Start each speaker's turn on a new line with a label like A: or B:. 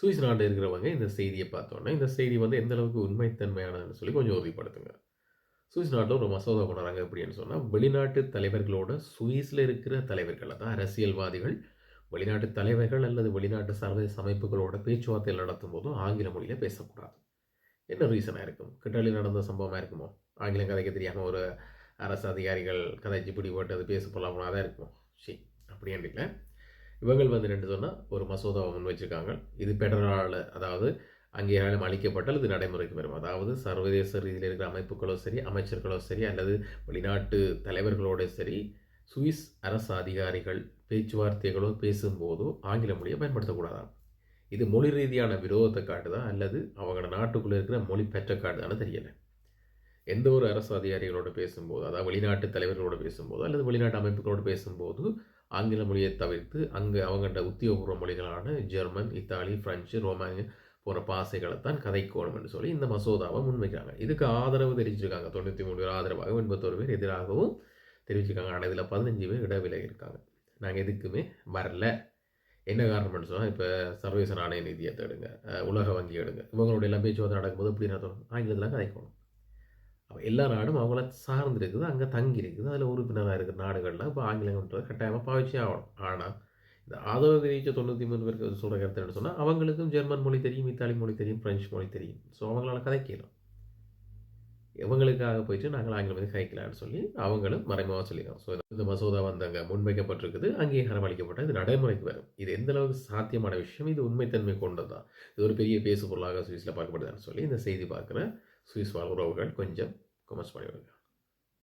A: Swiss நாட்டில் இருக்கிறவங்க இந்த செய்தியை பார்த்தோன்னே இந்த செய்தி வந்து எந்த அளவுக்கு உண்மைத்தன்மையானதுன்னு சொல்லி கொஞ்சம் உறுதிப்படுத்துங்க. சுவிஸ் நாட்டில் ஒரு மசோதா கொண்டாடுறாங்க அப்படின்னு சொன்னால் வெளிநாட்டு தலைவர்களோட சுவிஸில் இருக்கிற தலைவர்கள் அதான் அரசியல்வாதிகள் வெளிநாட்டு தலைவர்கள் அல்லது வெளிநாட்டு சர்வதேச அமைப்புகளோட பேச்சுவார்த்தைகள் நடத்தும் போதும் ஆங்கில மொழியில் பேசக்கூடாது. என்ன ரீசனாக இருக்கும்? கிட்டாலி நடந்த சம்பவமாக இருக்குமோ? ஆங்கிலம் கதைக்க தெரியாமல் ஒரு அரசு அதிகாரிகள் கதைச்சு பிடிபட்டு அது பேச போகலாம் தான் இருக்குமோ? சரி அப்படி இல்லை. இவங்கள் வந்து ரெண்டு சொன்னால் ஒரு மசோதாவை முன் வச்சுருக்காங்க. இது பெடரால் அதாவது அங்கீகாரம் அளிக்கப்பட்டால் இது நடைமுறைக்கு வரும். அதாவது சர்வதேச ரீதியில் இருக்கிற அமைப்புகளோ சரி அமைச்சர்களோ சரி அல்லது வெளிநாட்டு தலைவர்களோட சரி சுவிஸ் அரசு அதிகாரிகள் பேச்சுவார்த்தைகளோ பேசும்போதோ ஆங்கில மொழியை பயன்படுத்தக்கூடாதாம் இது மொழி ரீதியான விரோதத்தை காட்டுதா அல்லது அவங்களோட நாட்டுக்குள்ளே இருக்கிற மொழி பெற்ற காட்டுதான்னு தெரியலை. எந்த ஒரு அரசு அதிகாரிகளோடு பேசும்போது அதாவது வெளிநாட்டு தலைவர்களோடு பேசும்போது அல்லது வெளிநாட்டு அமைப்புகளோடு பேசும்போது ஆங்கில மொழியை தவிர்த்து அங்கே அவங்கள்ட்ட உத்தியோகபூர்வ மொழிகளான ஜெர்மன் இத்தாலி பிரெஞ்சு ரோமானிய போன்ற பாசைகளை தான் கதைக்கோணும் என்று சொல்லி இந்த மசோதாவை முன்வைக்கிறாங்க. இதுக்கு ஆதரவு தெரிவிச்சிருக்காங்க. தொண்ணூற்றி மூணு பேர் ஆதரவாக எண்பத்தோரு பேர் எதிராகவும் தெரிவிச்சிருக்காங்க. ஆனால் இதில் பதினஞ்சு பேர் இடவிலை இருக்காங்க. நாங்கள் எதுக்குமே வரல. என்ன காரணம்னு சொன்னால் இப்போ சர்வதேச நாணய நிதியத்தை எடுங்க உலக வங்கி எடுங்க. இவங்களோட எல்லாம் பேச்சுவார்த்தை நடக்கும்போது எப்படி நடத்தணும்? ஆங்கிலத்தில் கதைக்கணும். எல்லா நாடும் அவங்கள சார்ந்து இருக்குது அங்கே தங்கி இருக்குது அதில் உறுப்பினராக இருக்கிற நாடுகளில் இப்போ ஆங்கிலம்ன்றது கட்டாயமாக பாவிச்சே ஆகணும். ஆனால் இந்த ஆதரவு தெரிவித்த தொண்ணூற்றி மூணு பேருக்கு சொல்கிற கருத்து சொன்னால் அவங்களுக்கும் ஜெர்மன் மொழி தெரியும் இத்தாலி மொழி தெரியும் ஃப்ரெஞ்சு மொழி தெரியும். ஸோ அவங்களால கதைக்கலாம் இவங்களுக்காக போயிட்டு நாங்கள் ஆங்கிலம் வந்து கைக்கலான்னு சொல்லி அவங்களும் மறைமுகமாக சொல்லிடுறோம் ஸோ இந்த மசோதா வந்து அங்கே முன்வைக்கப்பட்டிருக்குது அங்கீகாரம் அளிக்கப்பட்ட இது நடைமுறைக்கு வரும். இது எந்த அளவுக்கு சாத்தியமான விஷயம்? இது உண்மைத்தன்மை கொண்டது? தான் இது ஒரு பெரிய பேசு பொருளாக சுவிஸில் பார்க்கப்படுதுன்னு சொல்லி இந்த செய்தி பார்க்குற சுவிஸ் வாழ் உறவுகள் கொஞ்சம் கொமர்ஸ் பண்ணிவிடுங்க